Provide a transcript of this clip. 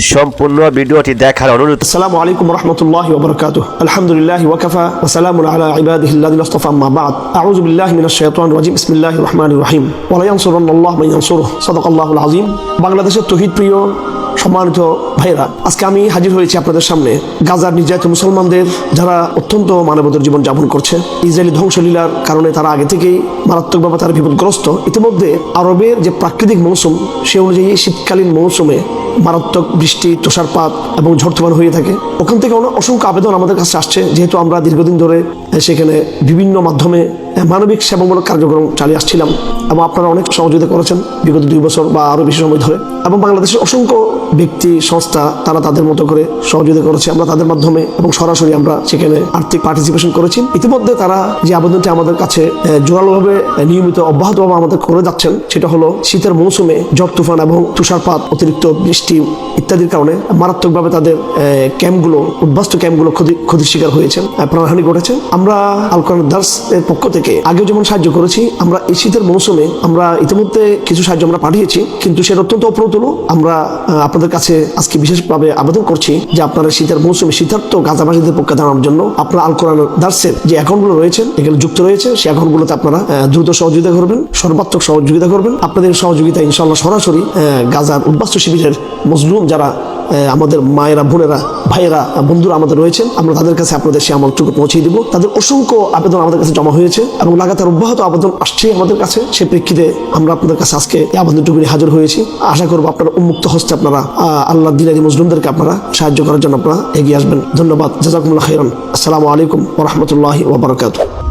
সম্পূর্ণ ভিডিওটি দেখার অনুরোধ। আলাইকুম ওয়া বারাকাতুহু। আলহামদুলিল্লাহ ওয়া কাফা। ওয়া আলা আম্মা বা'দ। আউযু বিল্লাহি মিনাশ শাইতানির বিসমিল্লাহির ওয়া লা মান ইয়ানসুরুহু সাদাকাল্লাহুল আযীম। বাংলাদেশের তৌহিদ প্রিয়, সম্মানিত ভাইরা আজকে আমি হাজির হয়েছি আপনাদের সামনে গাজার নির্যাতিত মুসলমানদের যারা অত্যন্ত মানবতার জীবন যাপন করছে। ইসরায়েলি ধ্বংসলীলার কারণে তারা আগে থেকেই মারাত্মকভাবে তারা বিপদগ্রস্ত। ইতিমধ্যে আরবের যে প্রাকৃতিক মৌসুম, সে অনুযায়ী শীতকালীন মৌসুমে মারাত্মক বৃষ্টি, তুষারপাত এবং ঝড় হয়ে থাকে। ওখান থেকে অসংখ্য আবেদন আমাদের কাছে আসছে, যেহেতু আমরা দীর্ঘদিন ধরে সেখানে বিভিন্ন মাধ্যমে মানবিক সেবামূলক কার্যক্রম চালিয়ে আসছিলাম এবং আপনারা অনেক সহযোগিতা করেছেন বিগত দুই বছর বা আরও বেশি সময় ধরে এবং বাংলাদেশের অসংখ্য ব্যক্তি সংস্থা তারা তাদের মতো করে সহযোগিতা করেছে আমরা তাদের মাধ্যমে এবং সরাসরি আমরা সেখানে আর্থিক পার্টিসিপেশন করেছি। ইতিমধ্যে তারা যে আবেদনটি আমাদের কাছে জোরালোভাবে নিয়মিত অব্যাহতভাবে আমাদের করে যাচ্ছেন সেটা হলো শীতের মৌসুমে ঝড় তুফান এবং তুষারপাত অতিরিক্ত বৃষ্টি ইত্যাদির কারণে মারাত্মকভাবে তাদের ক্যাম্পগুলো উদ্বাস্ত ক্যাম্পগুলো ক্ষতি ক্ষতির শিকার হয়েছে প্রাণহানি ঘটেছে। আমরা আল কোরআন দার্স এর পক্ষ থেকে আগেও যেমন সাহায্য করেছি আমরা এই শীতের মৌসুমে আমরা ইতিমধ্যে কিছু সাহায্য আমরা পাঠিয়েছি কিন্তু সেটা অত্যন্ত অপ্রতুল। আমরা আহ, আপনাদের কাছে আজকে বিশেষভাবে আবেদন করছি যে আপনারা শীতের মৌসুমে শীতার্থ গাজাবাসীদের পক্ষে দাঁড়ানোর জন্য আপনারা আল কোরআন দার্সের যে অ্যাকাউন্টগুলো রয়েছে এখানে যুক্ত রয়েছে, সেই অ্যাকাউন্টগুলোতে আপনারা দ্রুত সহযোগিতা করবেন, সর্বাত্মক সহযোগিতা করবেন। আপনাদের সহযোগিতা ইনশাল্লাহ সরাসরি গাজার উদ্বাস্ত শিবিরের মজলুম যারা আমাদের মায়েরা, বোনেরা, ভাইয়েরা, বন্ধুরা আমাদের রয়েছেন। আমরা তাদের কাছে আপনাদের সে আমলটুকু পৌঁছে দিব। তাদের অসংখ্য আবেদন আমাদের কাছে জমা হয়েছে এবং লাগাতার অব্যাহত আবেদন আসছে আমাদের কাছে। সে প্রেক্ষিতে আমরা আপনাদের কাছে আজকে এই আবেদনটুকু হাজির হয়েছি। আশা করব আপনারা উন্মুক্ত হস্তে আপনারা আল্লাহ দিনারি মুসলিমদেরকে আপনারা সাহায্য করার জন্য আপনারা এগিয়ে আসবেন। ধন্যবাদ। জাজাকুমুল্লাহ খাইরান। আসসালামু আলাইকুম ওরহমতুল্লাহি ওবরাকাতু